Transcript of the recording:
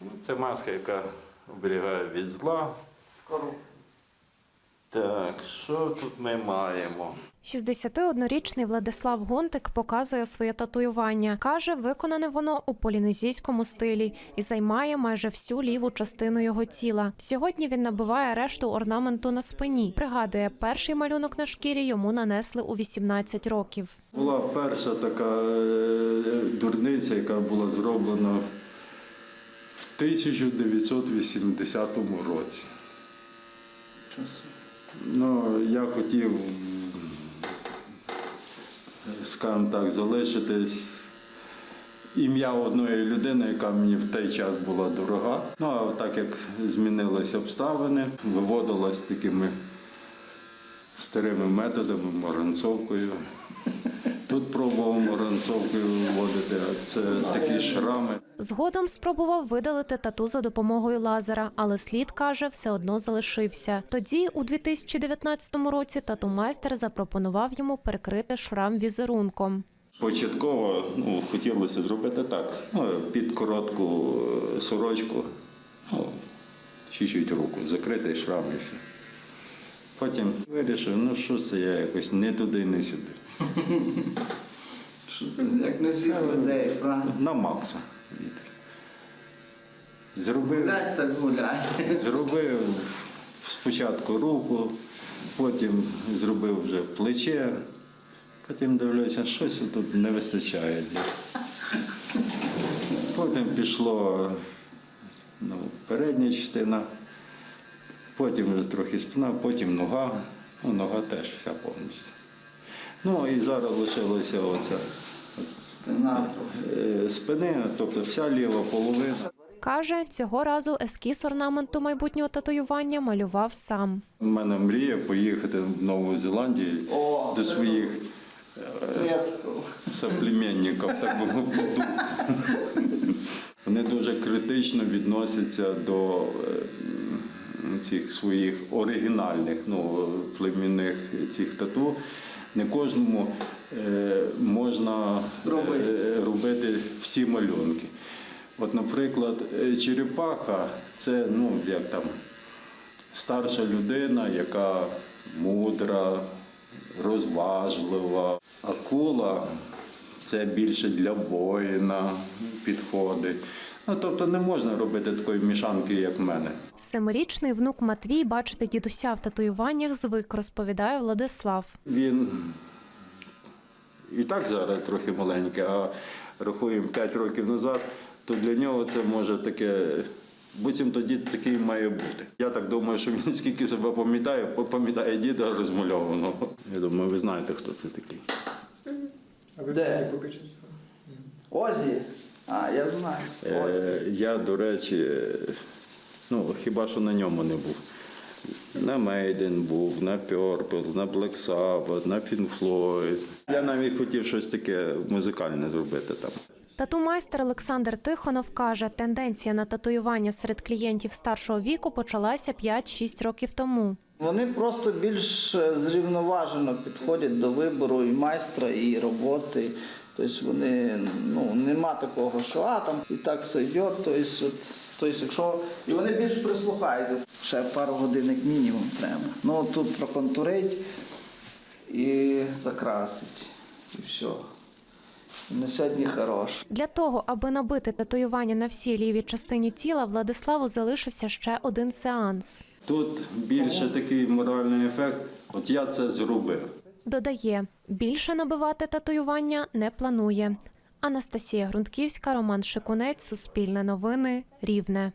Ну, Це маска, яка оберігає від зла. Так, що тут ми маємо? 61-річний Владислав Гонтик показує своє татуювання. Каже, виконане воно у полінезійському стилі і займає майже всю ліву частину його тіла. Сьогодні він набиває решту орнаменту на спині. Пригадує, перший малюнок на шкірі йому нанесли у 18 років. Була перша така е, дурниця, яка була зроблена 1980 році. Ну, я хотів, скажімо так, залишитись ім'я одної людини, яка мені в той час була дорога. Ну, а так як змінилися обставини, виводилась такими старими методами, моранцовкою. Тут пробував моранцовкою вводити, а це такі шрами. Згодом спробував видалити тату за допомогою лазера, але слід каже, все одно залишився. Тоді, у 2019 році, тату-майстер запропонував йому перекрити шрам візерунком. Початково ну, хотілося зробити так. Ну, під коротку е, сорочку, ну, чуть-чуть руку, закритий шрам і все. Потім вирішив, ну що це я якось не туди, не сюди. Що це як не всіх людей, правильно? На Макса. Зробив. Гулять так гулять. Зробив спочатку руку, потім зробив вже плече, потім дивлюся, щось тут не вистачає. Потім пішло ну, передня частина, потім вже трохи спина, потім нога, ну, нога теж вся повністю. Ну і зараз лишилося оце Спина е, спини, тобто вся ліва половина. Каже, цього разу ескіз орнаменту майбутнього татуювання малював сам. У мене мрія поїхати в Нову Зеландію О, до своїх Предків. соплеменників, так би мовити. Вони дуже критично відносяться до е, цих своїх оригінальних ну, племінних цих тату. Не кожному е, можна Робити. е, робити всі малюнки. От, наприклад, е, черепаха це ну, як там старша людина, яка мудра, розважлива. Акула це більше для воїна підходить. Ну, тобто не можна робити такої мішанки, як в мене. Семирічний внук Матвій бачити дідуся в татуюваннях звик, розповідає Владислав. Він і так зараз трохи маленький, а рахуємо 5 років назад, то для нього це може таке. Буцім тоді такий має бути. Я так думаю, що він скільки себе пам'ятає, пам'ятає діда розмальованого. Я думаю, ви знаєте, хто це такий. А ви Де? покажіть. Озі. А, я знаю. Озі. Е, я, до речі, е, ну, хіба що на ньому не був. На Maiden був, на Purple, на Black Sabbath, на Pink Floyd. Я навіть хотів щось таке музикальне зробити там. Тату-майстер Олександр Тихонов каже, тенденція на татуювання серед клієнтів старшого віку почалася 5-6 років тому. Вони просто більш е, зрівноважено підходять до вибору і майстра, і роботи. Тобто вони, ну, нема такого, що а там і так все йде, тобто, тобто, якщо і вони більш прислухаються. Ще пару годин як мінімум треба. Ну тут проконтурить і закрасить. І все. На сьогодні хорош. Для того, аби набити татуювання на всій лівій частині тіла, Владиславу залишився ще один сеанс. Тут більше такий моральний ефект. От я це зробив. Додає, більше набивати татуювання не планує. Анастасія Грунтківська, Роман Шикунець, Суспільне новини, Рівне.